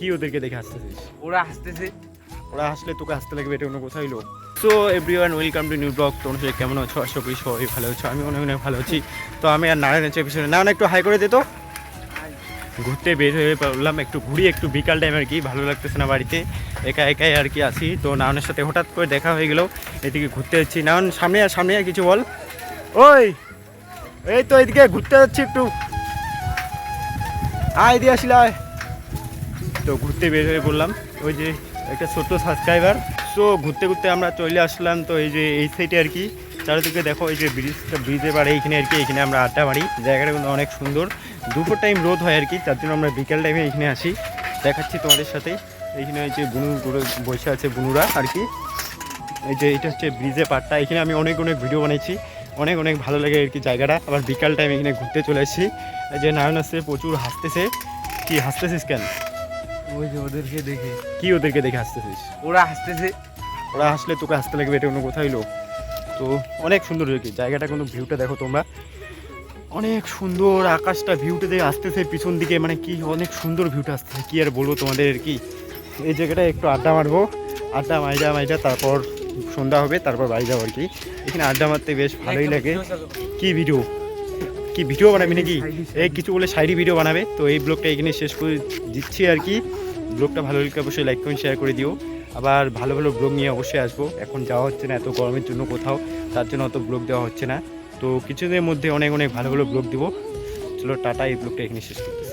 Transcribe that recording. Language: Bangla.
কি ওদেরকে দেখে হাসতেছিস? ওরা হাসতেছে। ওরা হাসলে তোকে হাসতে লাগবে এটা অন্য কোথায় হইল? So everyone welcome to new blog তোমরা সবাই কেমন আছো? আশা করি সবাই ভালো আছো। আমি অনেক অনেক ভালো আছি। তো আমি আর নারায়ণের পিছনে। না একটু হাই করে দে তো। ঘুরতে বের হয়ে পড়লাম একটু ঘুরি একটু বিকাল টাইম আর কি। ভালো লাগতেছে না বাড়িতে। একা একাই আর কি আসি তো নাওনের সাথে হঠাৎ করে দেখা হয়ে গেল। এদিকে ঘুরতে যাচ্ছি। নাওন সামনে আর সামনে আর কিছু বল। ওই এই তো এদিকে ঘুরতে যাচ্ছি একটু। আয় দিয়ে আসিল আয়। তো ঘুরতে বের হয়ে পড়লাম ওই যে একটা ছোট্ট সাবস্ক্রাইবার সো ঘুরতে ঘুরতে আমরা চলে আসলাম, তো এই যে এই সাইডে আর কি। চারিদিকে দেখো, এই যে ব্রিজটা ব্রিজের পাড়ে এইখানে আর কি এখানে আমরা আড্ডা মারি। জায়গাটা কিন্তু অনেক সুন্দর। দুপুর টাইম রোদ হয় আর কি, তার জন্য আমরা বিকেল টাইমে এখানে আসি। দেখাচ্ছি তোমাদের সাথে। এইখানে এই যে বুনু বসে আছে, বুনুরা আর কি। এই যে এটা হচ্ছে ব্রিজে পাড়টা। এখানে আমি অনেক অনেক ভিডিও বানাইছি। অনেক অনেক ভালো লাগে আর কি জায়গাটা। আবার বিকাল টাইম এখানে ঘুরতে চলে এই যে নারায়ণ আসছে, প্রচুর হাসতেছে। কি হাসতেছিস কেন? ওই যে ওদেরকে দেখে। কি ওদেরকে দেখে হাসতেছিস? ওরা হাসতেছে। ওরা হাসলে তোকে হাসতে লাগবে এটা অন্য কোথাও হইল তো অনেক সুন্দর কি জায়গাটা কোনো ভিউটা দেখো তোমরা। অনেক সুন্দর আকাশটা ভিউটা দেখে আসতেছে পিছন দিকে মানে কি অনেক সুন্দর ভিউটা আসতেছে। কি আর বলব তোমাদের আর কি? এই জায়গাটা একটু আড্ডা মারবো। আড্ডা মাইজা মাইজা তারপর সন্ধ্যা হবে তারপর বাড়ি যাব আর কি। এখানে আড্ডা মারতে বেশ ভালোই লাগে। কি ভিডিও কি ভিডিও বানাবি নাকি? এই কিছু বলে সাইডি ভিডিও বানাবে। তো এই ব্লগটা এখানে শেষ করে দিচ্ছি আর কি। ব্লগটা ভালো লাগলে অবশ্যই লাইক কমেন্ট শেয়ার করে দিও। আবার ভালো ভালো ব্লগ নিয়ে অবশ্যই আসব। এখন যাওয়া হচ্ছে না এত গরমের জন্য কোথাও। তার জন্য অত ব্লগ দেওয়া হচ্ছে না। তো কিছুদিনের মধ্যে অনেক অনেক ভালো ভালো ব্লগ দেবো। চলো টাটা, এই ব্লগটা এখানে শেষ করতেছি।